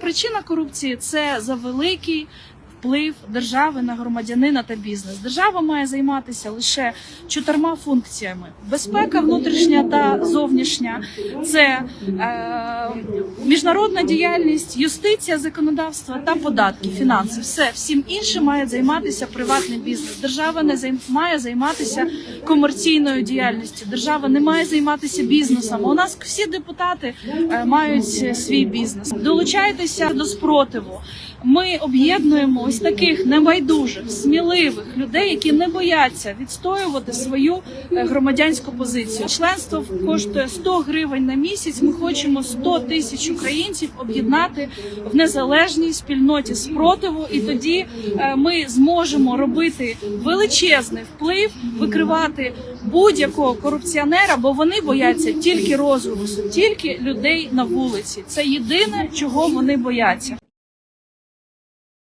Причина корупції це завеликий вплив держави на громадянина та бізнес. Держава має займатися лише чотирма функціями: безпека внутрішня та зовнішня, це е, міжнародна діяльність, юстиція, законодавство та податки, фінанси. Все всім іншим має займатися приватний бізнес. Держава не займ... має займатися комерційною діяльністю. Держава не має займатися бізнесом. У нас всі депутати е, мають свій бізнес. Долучайтеся до спротиву. Ми об'єднуємо ось таких небайдужих, сміливих людей, які не бояться відстоювати свою е, громадянську позицію. Членство коштує 100 гривень на місяць. Ми хочемо 100 тисяч українців об'єднати в незалежній спільноті спротиву, і тоді е, ми зможемо робити величезний вплив, викривати будь-якого корупціонера, бо вони бояться тільки розголосу, тільки людей на вулиці. Це єдине, чого вони бояться.